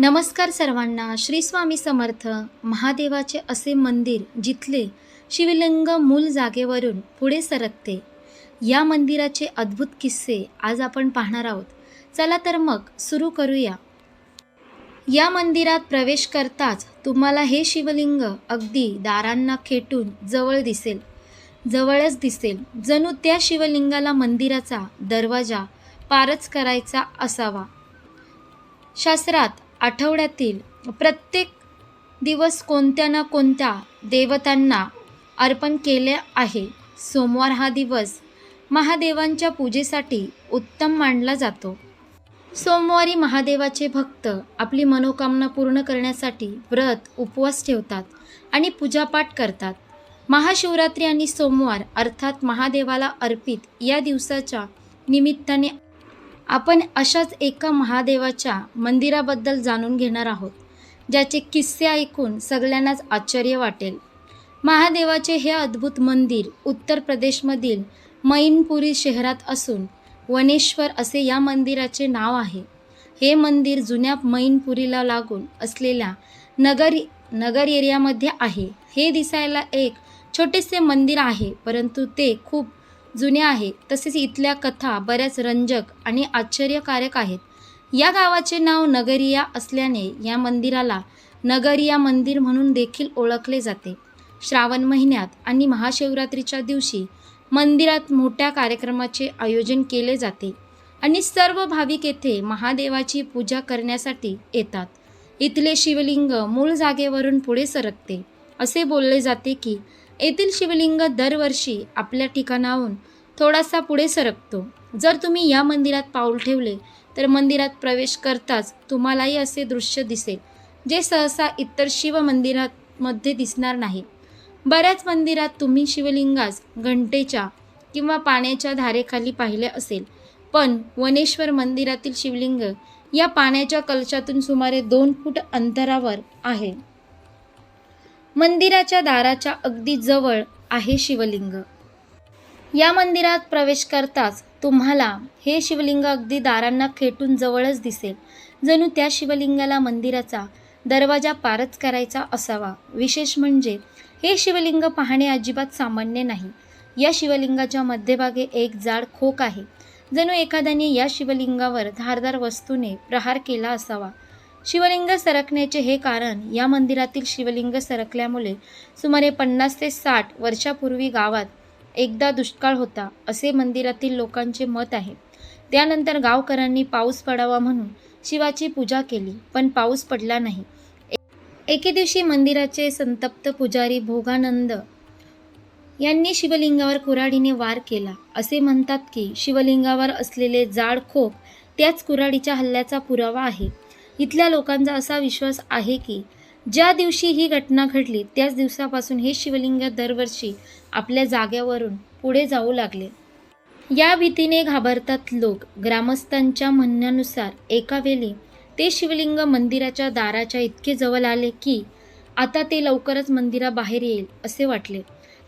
नमस्कार सर्वांना श्री स्वामी समर्थ महादेवाचे असे मंदिर जिथले शिवलिंग मूल जागेवरून पुढे सरकते. या मंदिराचे अद्भुत किस्से आज आपण पाहणार आहोत. चला तर मग सुरू करूया. या मंदिरात प्रवेश करताच तुम्हाला हे शिवलिंग अगदी दारांना खेटून जवळ दिसेल. जवळच दिसेल. जणू त्या शिवलिंगाला मंदिराचा दरवाजा पारच करायचा असावा. शास्त्रात आठवड्यातील प्रत्येक दिवस कोणत्या ना कोणत्या देवतांना अर्पण केले आहे. सोमवार हा दिवस महादेवांच्या पूजेसाठी उत्तम मानला जातो. सोमवारी महादेवाचे भक्त आपली मनोकामना पूर्ण करण्यासाठी व्रत उपवास ठेवतात आणि पूजापाठ करतात. महाशिवरात्री आणि सोमवार अर्थात महादेवाला अर्पित या दिवसाच्या निमित्ताने आपण अशाच एका महादेवाच्या मंदिराबद्दल जाणून घेणार आहोत ज्याचे किस्से ऐकून सगळ्यांनाच आश्चर्य वाटेल. महादेवाचे हे अद्भुत मंदिर उत्तर प्रदेशमधील मैनपुरी शहरात असून वनेश्वर असे या मंदिराचे नाव आहे. हे मंदिर जुन्या मैनपुरीला लागून असलेल्या नगर नगर एरियामध्ये आहे. हे दिसायला एक छोटेसे मंदिर आहे परंतु ते खूप जुने आहे तसेच इथल्या कथा बऱ्याच रंजक आणि आश्चर्यकारक आहेत. या गावाचे नाव नगरिया असल्याने या मंदिराला नगरिया मंदिर म्हणून देखील ओळखले जाते. श्रावण महिन्यात आणि महाशिवरात्रीच्या दिवशी मंदिरात मोठ्या कार्यक्रमाचे आयोजन केले जाते आणि सर्व भाविक येथे महादेवाची पूजा करण्यासाठी येतात. इथले शिवलिंग मूळ जागेवरून पुढे सरकते. असे बोलले जाते की येथील शिवलिंग दरवर्षी आपल्या ठिकाणाहून थोडासा पुढे सरकतो. जर तुम्ही या मंदिरात पाऊल ठेवले तर मंदिरात प्रवेश करताच तुम्हालाही असे दृश्य दिसेल जे सहसा इतर शिव मंदिरामध्ये दिसणार नाही. बऱ्याच मंदिरात तुम्ही शिवलिंगास घंटेच्या किंवा पाण्याच्या धारेखाली पाहिले असेल पण वनेश्वर मंदिरातील शिवलिंग या पाण्याच्या कलशातून सुमारे दोन फूट अंतरावर आहे. मंदिराच्या दाराच्या अगदी जवळ आहे शिवलिंग. या मंदिरात प्रवेश करताच तुम्हाला हे शिवलिंग अगदी दारांना खेटून जवळच दिसेल. जणू त्या शिवलिंगाला मंदिराचा दरवाजा पारच करायचा असावा. विशेष म्हणजे हे शिवलिंग पाहणे अजिबात सामान्य नाही. या शिवलिंगाच्या मध्यभागी एक जाड खोक आहे. जणू एखाद्याने या शिवलिंगावर धारदार वस्तूने प्रहार केला असावा. शिवलिंग सरकण्याचे हे कारण या मंदिरातील शिवलिंग सरकल्यामुळे सुमारे पन्नास ते साठ वर्षापूर्वी गावात एकदा दुष्काळ होता असे मंदिरातील लोकांचे मत आहे. त्यानंतर गावकऱ्यांनी पाऊस पडावा म्हणून शिवाची पूजा केली पण पाऊस पडला नाही. एके दिवशी मंदिराचे संतप्त पुजारी भोगानंद यांनी शिवलिंगावर कुऱ्हाडीने वार केला. असे म्हणतात की शिवलिंगावर असलेले जाड खोप त्याच कुऱ्हाडीच्या हल्ल्याचा पुरावा आहे. इथल्या लोकांचा असा विश्वास आहे की ज्या दिवशी ही घटना घडली त्याच दिवसापासून हे शिवलिंग दरवर्षी आपल्या जाग्यावरून पुढे जाऊ लागले. या भीतीने घाबरतात लोक. ग्रामस्थांच्या म्हणण्यानुसार एका वेळी ते शिवलिंग मंदिराच्या दाराच्या इतके जवळ आले की आता ते लवकरच मंदिराबाहेर येईल असे वाटले.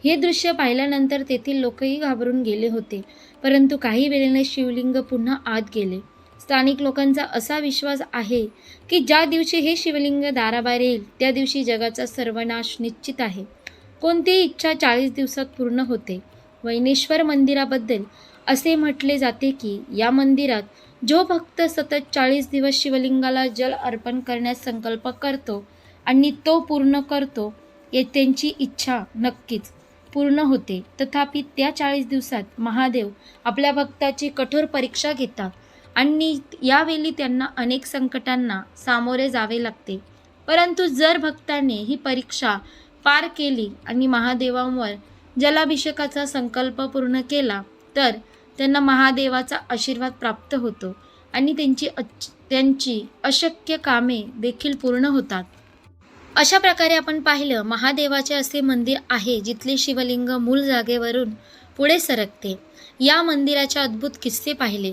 हे दृश्य पाहिल्यानंतर तेथील लोकही घाबरून गेले होते परंतु काही वेळेने शिवलिंग पुन्हा आत गेले. स्थानिक लोकांचा असा विश्वास आहे की ज्या दिवशी हे शिवलिंग दाराबाहेर येईल त्या दिवशी जगाचा सर्वनाश निश्चित आहे. कोणतीही इच्छा चाळीस दिवसात पूर्ण होते. वैनेश्वर मंदिराबद्दल असे म्हटले जाते की या मंदिरात जो भक्त सतत चाळीस दिवस शिवलिंगाला जल अर्पण करण्यास संकल्प करतो आणि तो पूर्ण करतो ये त्यांची इच्छा नक्कीच पूर्ण होते. तथापि त्या चाळीस दिवसात महादेव आपल्या भक्ताची कठोर परीक्षा घेतात. आणि यावेळी त्यांना अनेक संकटांना सामोरे जावे लागते. परंतु जर भक्ताने ही परीक्षा पार केली आणि महादेवांवर जलाभिषेकाचा संकल्प पूर्ण केला तर त्यांना महादेवाचा आशीर्वाद प्राप्त होतो आणि त्यांची अच त्यांची अशक्य कामे देखील पूर्ण होतात. अशा प्रकारे आपण पाहिलं महादेवाचे असे मंदिर आहे जिथले शिवलिंग मूळ जागेवरून पुढे सरकते. या मंदिराचे अद्भुत किस्से पाहिले.